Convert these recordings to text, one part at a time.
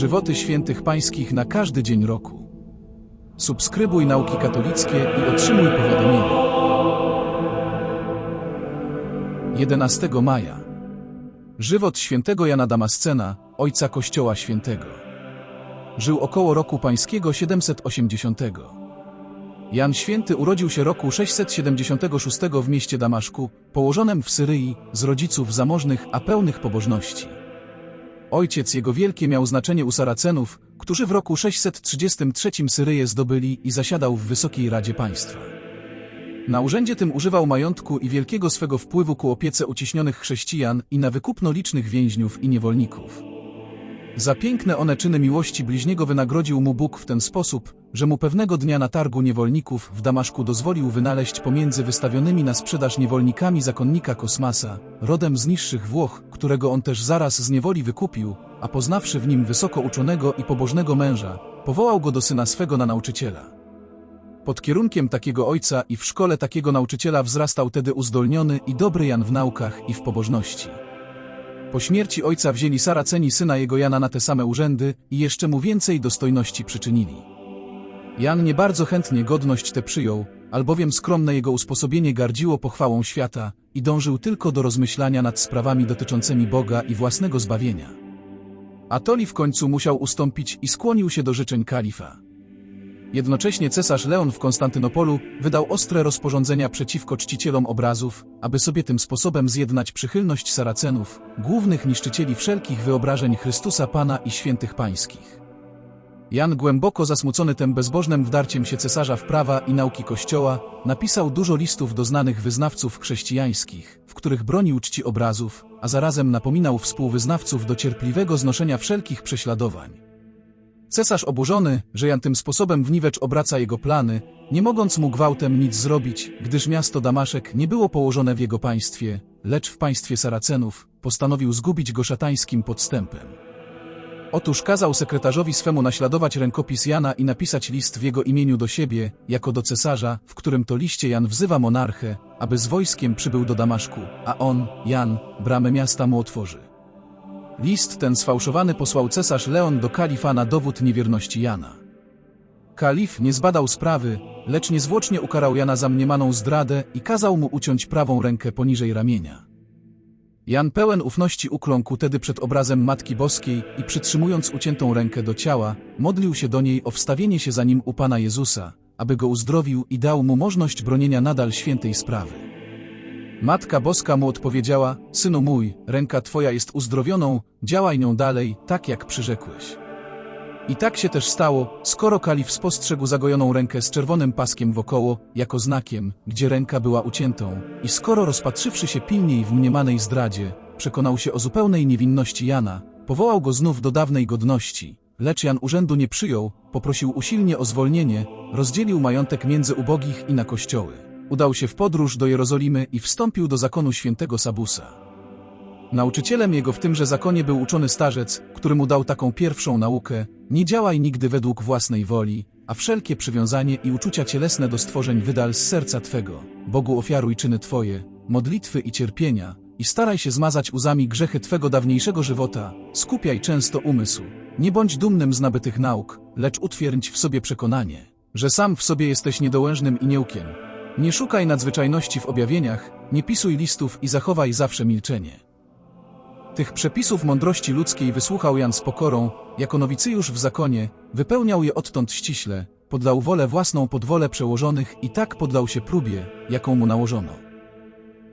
Żywoty świętych pańskich na każdy dzień roku. Subskrybuj nauki katolickie i otrzymuj powiadomienia. 11 maja. Żywot świętego Jana Damascena, ojca Kościoła Świętego. Żył około roku pańskiego 780. Jan Święty urodził się roku 676 w mieście Damaszku, położonym w Syryi, z rodziców zamożnych, a pełnych pobożności. Ojciec jego wielkie miał znaczenie u Saracenów, którzy w roku 633 Syryję zdobyli i zasiadał w Wysokiej Radzie Państwa. Na urzędzie tym używał majątku i wielkiego swego wpływu ku opiece uciśnionych chrześcijan i na wykupno licznych więźniów i niewolników. Za piękne one czyny miłości bliźniego wynagrodził mu Bóg w ten sposób, że mu pewnego dnia na targu niewolników w Damaszku dozwolił wynaleźć pomiędzy wystawionymi na sprzedaż niewolnikami zakonnika Kosmasa, rodem z niższych Włoch, którego on też zaraz z niewoli wykupił, a poznawszy w nim wysoko uczonego i pobożnego męża, powołał go do syna swego na nauczyciela. Pod kierunkiem takiego ojca i w szkole takiego nauczyciela wzrastał tedy uzdolniony i dobry Jan w naukach i w pobożności. Po śmierci ojca wzięli Saraceni syna jego Jana na te same urzędy i jeszcze mu więcej dostojności przyczynili. Jan nie bardzo chętnie godność tę przyjął, albowiem skromne jego usposobienie gardziło pochwałą świata i dążył tylko do rozmyślania nad sprawami dotyczącymi Boga i własnego zbawienia. Atoli w końcu musiał ustąpić i skłonił się do życzeń kalifa. Jednocześnie cesarz Leon w Konstantynopolu wydał ostre rozporządzenia przeciwko czcicielom obrazów, aby sobie tym sposobem zjednać przychylność Saracenów, głównych niszczycieli wszelkich wyobrażeń Chrystusa Pana i świętych pańskich. Jan głęboko zasmucony tym bezbożnym wdarciem się cesarza w prawa i nauki Kościoła, napisał dużo listów do znanych wyznawców chrześcijańskich, w których bronił czci obrazów, a zarazem napominał współwyznawców do cierpliwego znoszenia wszelkich prześladowań. Cesarz oburzony, że Jan tym sposobem w niwecz obraca jego plany, nie mogąc mu gwałtem nic zrobić, gdyż miasto Damaszek nie było położone w jego państwie, lecz w państwie Saracenów, postanowił zgubić go szatańskim podstępem. Otóż kazał sekretarzowi swemu naśladować rękopis Jana i napisać list w jego imieniu do siebie, jako do cesarza, w którym to liście Jan wzywa monarchę, aby z wojskiem przybył do Damaszku, a on, Jan, bramę miasta mu otworzy. List ten sfałszowany posłał cesarz Leon do kalifa na dowód niewierności Jana. Kalif nie zbadał sprawy, lecz niezwłocznie ukarał Jana za mniemaną zdradę i kazał mu uciąć prawą rękę poniżej ramienia. Jan pełen ufności ukląkł tedy przed obrazem Matki Boskiej i przytrzymując uciętą rękę do ciała, modlił się do niej o wstawienie się za nim u Pana Jezusa, aby go uzdrowił i dał mu możliwość bronienia nadal świętej sprawy. Matka Boska mu odpowiedziała, synu mój, ręka twoja jest uzdrowioną, działaj nią dalej, tak jak przyrzekłeś. I tak się też stało, skoro kalif spostrzegł zagojoną rękę z czerwonym paskiem wokoło, jako znakiem, gdzie ręka była uciętą, i skoro rozpatrzywszy się pilniej w mniemanej zdradzie, przekonał się o zupełnej niewinności Jana, powołał go znów do dawnej godności, lecz Jan urzędu nie przyjął, poprosił usilnie o zwolnienie, rozdzielił majątek między ubogich i na kościoły. Udał się w podróż do Jerozolimy i wstąpił do zakonu świętego Sabusa. Nauczycielem jego w tymże zakonie był uczony starzec, który mu dał taką pierwszą naukę, nie działaj nigdy według własnej woli, a wszelkie przywiązanie i uczucia cielesne do stworzeń wydal z serca Twego. Bogu ofiaruj czyny Twoje, modlitwy i cierpienia, i staraj się zmazać łzami grzechy Twego dawniejszego żywota, skupiaj często umysł. Nie bądź dumnym z nabytych nauk, lecz utwierdź w sobie przekonanie, że sam w sobie jesteś niedołężnym i niełkiem. Nie szukaj nadzwyczajności w objawieniach, nie pisuj listów i zachowaj zawsze milczenie. Tych przepisów mądrości ludzkiej wysłuchał Jan z pokorą, jako nowicyjusz w zakonie, wypełniał je odtąd ściśle, podlał wolę własną pod wolę przełożonych i tak podlał się próbie, jaką mu nałożono.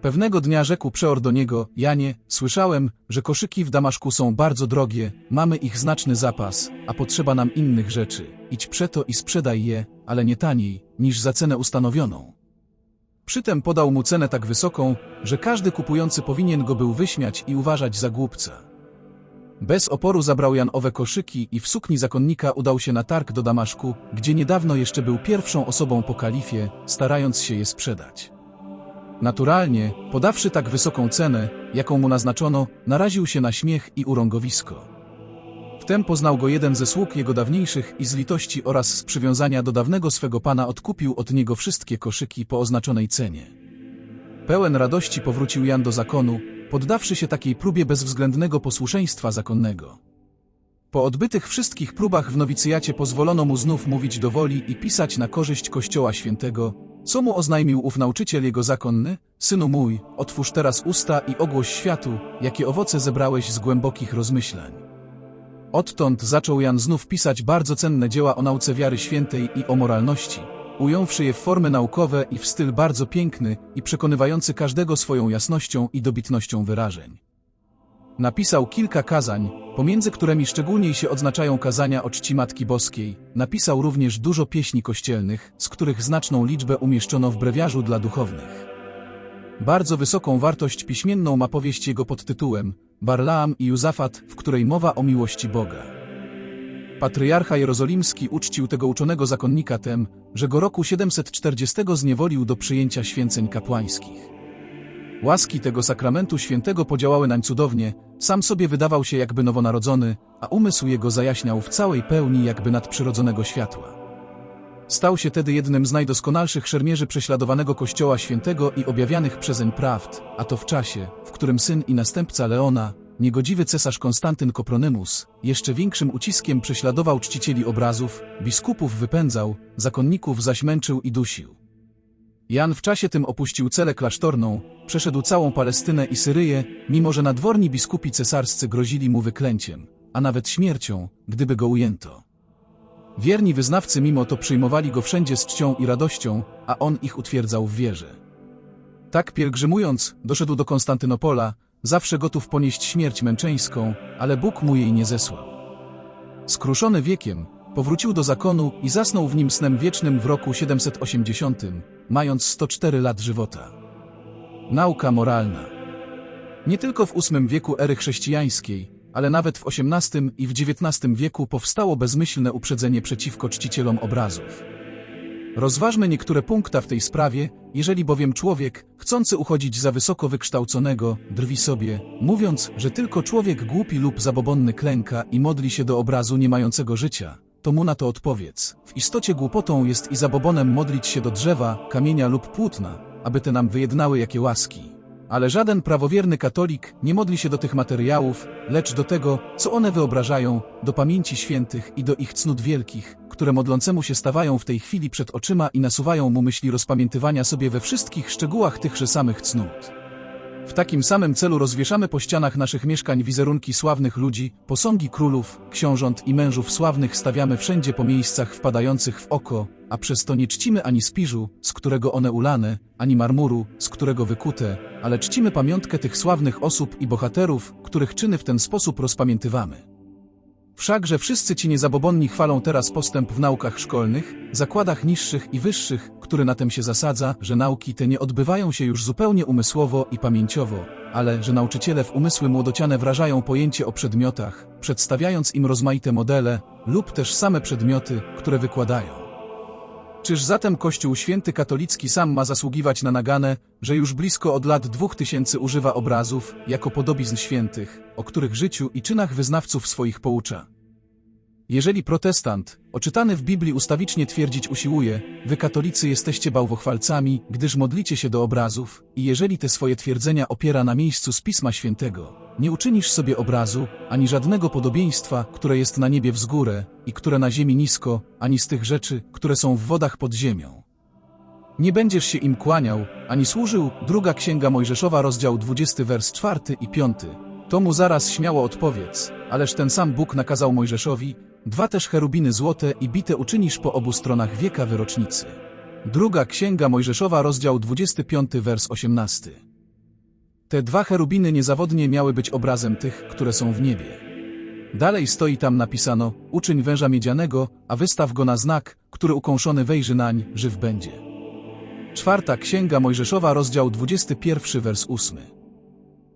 Pewnego dnia rzekł przeor do niego, Janie, słyszałem, że koszyki w Damaszku są bardzo drogie, mamy ich znaczny zapas, a potrzeba nam innych rzeczy. Idź przeto i sprzedaj je, ale nie taniej, niż za cenę ustanowioną. Przytem podał mu cenę tak wysoką, że każdy kupujący powinien go był wyśmiać i uważać za głupca. Bez oporu zabrał Jan owe koszyki i w sukni zakonnika udał się na targ do Damaszku, gdzie niedawno jeszcze był pierwszą osobą po kalifie, starając się je sprzedać. Naturalnie, podawszy tak wysoką cenę, jaką mu naznaczono, naraził się na śmiech i urągowisko. Wtem poznał go jeden ze sług jego dawniejszych i z litości oraz z przywiązania do dawnego swego pana odkupił od niego wszystkie koszyki po oznaczonej cenie. Pełen radości powrócił Jan do zakonu, poddawszy się takiej próbie bezwzględnego posłuszeństwa zakonnego. Po odbytych wszystkich próbach w nowicjacie pozwolono mu znów mówić do woli i pisać na korzyść Kościoła Świętego, co mu oznajmił ów nauczyciel jego zakonny? Synu mój, otwórz teraz usta i ogłoś światu, jakie owoce zebrałeś z głębokich rozmyślań. Odtąd zaczął Jan znów pisać bardzo cenne dzieła o nauce wiary świętej i o moralności, ująwszy je w formy naukowe i w styl bardzo piękny i przekonywający każdego swoją jasnością i dobitnością wyrażeń. Napisał kilka kazań, pomiędzy którymi szczególniej się odznaczają kazania o czci Matki Boskiej. Napisał również dużo pieśni kościelnych, z których znaczną liczbę umieszczono w brewiarzu dla duchownych. Bardzo wysoką wartość piśmienną ma powieść jego pod tytułem Barlaam i Józafat, w której mowa o miłości Boga. Patriarcha Jerozolimski uczcił tego uczonego zakonnika tem, że go roku 740 zniewolił do przyjęcia święceń kapłańskich. Łaski tego sakramentu świętego podziałały nań cudownie, sam sobie wydawał się jakby nowonarodzony, a umysł jego zajaśniał w całej pełni jakby nadprzyrodzonego światła. Stał się tedy jednym z najdoskonalszych szermierzy prześladowanego Kościoła Świętego i objawianych przezeń prawd, a to w czasie, w którym syn i następca Leona, niegodziwy cesarz Konstantyn Kopronymus, jeszcze większym uciskiem prześladował czcicieli obrazów, biskupów wypędzał, zakonników zaś męczył i dusił. Jan w czasie tym opuścił celę klasztorną, przeszedł całą Palestynę i Syryję, mimo że nadworni biskupi cesarscy grozili mu wyklęciem, a nawet śmiercią, gdyby go ujęto. Wierni wyznawcy mimo to przyjmowali go wszędzie z czcią i radością, a on ich utwierdzał w wierze. Tak pielgrzymując, doszedł do Konstantynopola, zawsze gotów ponieść śmierć męczeńską, ale Bóg mu jej nie zesłał. Skruszony wiekiem, powrócił do zakonu i zasnął w nim snem wiecznym w roku 780, mając 104 lat żywota. Nauka moralna. Nie tylko w VIII wieku ery chrześcijańskiej, ale nawet w XVIII i w XIX wieku powstało bezmyślne uprzedzenie przeciwko czcicielom obrazów. Rozważmy niektóre punkta w tej sprawie, jeżeli bowiem człowiek, chcący uchodzić za wysoko wykształconego, drwi sobie, mówiąc, że tylko człowiek głupi lub zabobonny klęka i modli się do obrazu nie mającego życia, to mu na to odpowiedz. W istocie głupotą jest i zabobonem modlić się do drzewa, kamienia lub płótna, aby te nam wyjednały jakie łaski. Ale żaden prawowierny katolik nie modli się do tych materiałów, lecz do tego, co one wyobrażają, do pamięci świętych i do ich cnót wielkich, które modlącemu się stawają w tej chwili przed oczyma i nasuwają mu myśli rozpamiętywania sobie we wszystkich szczegółach tychże samych cnót. W takim samym celu rozwieszamy po ścianach naszych mieszkań wizerunki sławnych ludzi, posągi królów, książąt i mężów sławnych stawiamy wszędzie po miejscach wpadających w oko, a przez to nie czcimy ani spiżu, z którego one ulane, ani marmuru, z którego wykute, ale czcimy pamiątkę tych sławnych osób i bohaterów, których czyny w ten sposób rozpamiętywamy. Wszakże wszyscy ci niezabobonni chwalą teraz postęp w naukach szkolnych, zakładach niższych i wyższych, który na tym się zasadza, że nauki te nie odbywają się już zupełnie umysłowo i pamięciowo, ale że nauczyciele w umysły młodociane wrażają pojęcie o przedmiotach, przedstawiając im rozmaite modele lub też same przedmioty, które wykładają. Czyż zatem Kościół Święty Katolicki sam ma zasługiwać na naganę, że już blisko od lat dwóch tysięcy używa obrazów, jako podobizn świętych, o których życiu i czynach wyznawców swoich poucza? Jeżeli protestant, oczytany w Biblii ustawicznie twierdzić usiłuje, wy katolicy jesteście bałwochwalcami, gdyż modlicie się do obrazów, i jeżeli te swoje twierdzenia opiera na miejscu z Pisma Świętego, nie uczynisz sobie obrazu, ani żadnego podobieństwa, które jest na niebie wzgórę i które na ziemi nisko, ani z tych rzeczy, które są w wodach pod ziemią. Nie będziesz się im kłaniał, ani służył, druga księga Mojżeszowa rozdział 20 wers 4 i 5. To mu zaraz śmiało odpowiedz, ależ ten sam Bóg nakazał Mojżeszowi, Dwa też cherubiny złote i bite uczynisz po obu stronach wieka wyrocznicy. Druga Księga Mojżeszowa, rozdział 25, wers 18. Te dwa cherubiny niezawodnie miały być obrazem tych, które są w niebie. Dalej stoi tam napisano, uczyń węża miedzianego, a wystaw go na znak, który ukąszony wejrzy nań, żyw będzie. Czwarta Księga Mojżeszowa, rozdział 21, wers 8.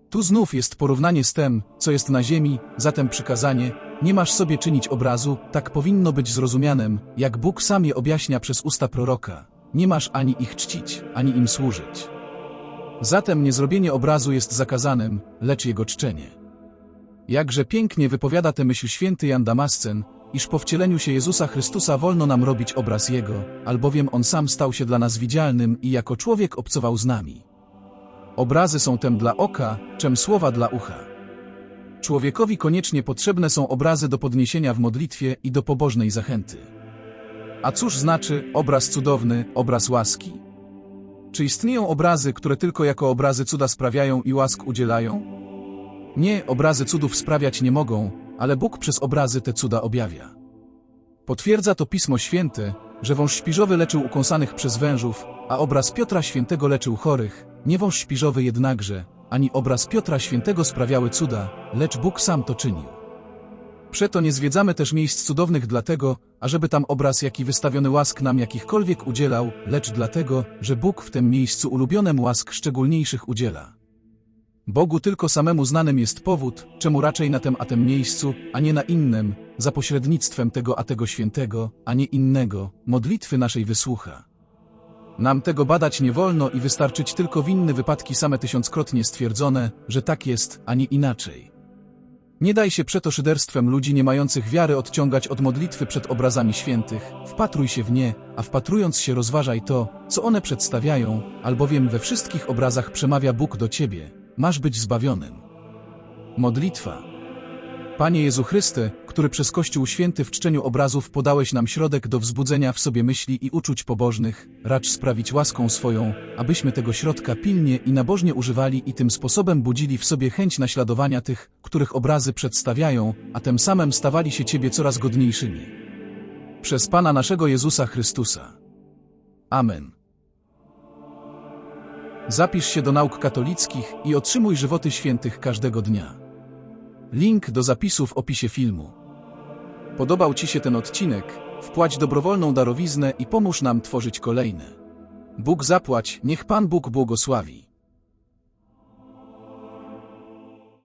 Tu znów jest porównanie z tym, co jest na ziemi, zatem przykazanie, nie masz sobie czynić obrazu, tak powinno być zrozumianem, jak Bóg sam je objaśnia przez usta proroka. Nie masz ani ich czcić, ani im służyć. Zatem niezrobienie obrazu jest zakazanym, lecz jego czczenie. Jakże pięknie wypowiada tę myśl święty Jan Damascen, iż po wcieleniu się Jezusa Chrystusa wolno nam robić obraz Jego, albowiem On sam stał się dla nas widzialnym i jako człowiek obcował z nami. Obrazy są tem dla oka, czem słowa dla ucha. Człowiekowi koniecznie potrzebne są obrazy do podniesienia w modlitwie i do pobożnej zachęty. A cóż znaczy obraz cudowny, obraz łaski? Czy istnieją obrazy, które tylko jako obrazy cuda sprawiają i łask udzielają? Nie, obrazy cudów sprawiać nie mogą, ale Bóg przez obrazy te cuda objawia. Potwierdza to Pismo Święte, że wąż śpiżowy leczył ukąsanych przez wężów, a obraz Piotra Świętego leczył chorych, nie wąż śpiżowy jednakże, ani obraz Piotra Świętego sprawiały cuda, lecz Bóg sam to czynił. Przeto nie zwiedzamy też miejsc cudownych dlatego, ażeby tam obraz jaki wystawiony łask nam jakichkolwiek udzielał, lecz dlatego, że Bóg w tym miejscu ulubionym łask szczególniejszych udziela. Bogu tylko samemu znanym jest powód, czemu raczej na tym a tym miejscu, a nie na innym, za pośrednictwem tego a tego świętego, a nie innego, modlitwy naszej wysłucha. Nam tego badać nie wolno i wystarczyć tylko winny wypadki same tysiąckrotnie stwierdzone, że tak jest, a nie inaczej. Nie daj się przeto szyderstwem ludzi nie mających wiary odciągać od modlitwy przed obrazami świętych, wpatruj się w nie, a wpatrując się rozważaj to, co one przedstawiają, albowiem we wszystkich obrazach przemawia Bóg do ciebie, masz być zbawionym. Modlitwa Panie Jezu Chryste, który przez Kościół Święty w czczeniu obrazów podałeś nam środek do wzbudzenia w sobie myśli i uczuć pobożnych, racz sprawić łaską swoją, abyśmy tego środka pilnie i nabożnie używali i tym sposobem budzili w sobie chęć naśladowania tych, których obrazy przedstawiają, a tym samym stawali się Ciebie coraz godniejszymi. Przez Pana naszego Jezusa Chrystusa. Amen. Zapisz się do nauk katolickich i otrzymuj żywoty świętych każdego dnia. Link do zapisu w opisie filmu. Podobał Ci się ten odcinek? Wpłać dobrowolną darowiznę i pomóż nam tworzyć kolejne. Bóg zapłać, niech Pan Bóg błogosławi.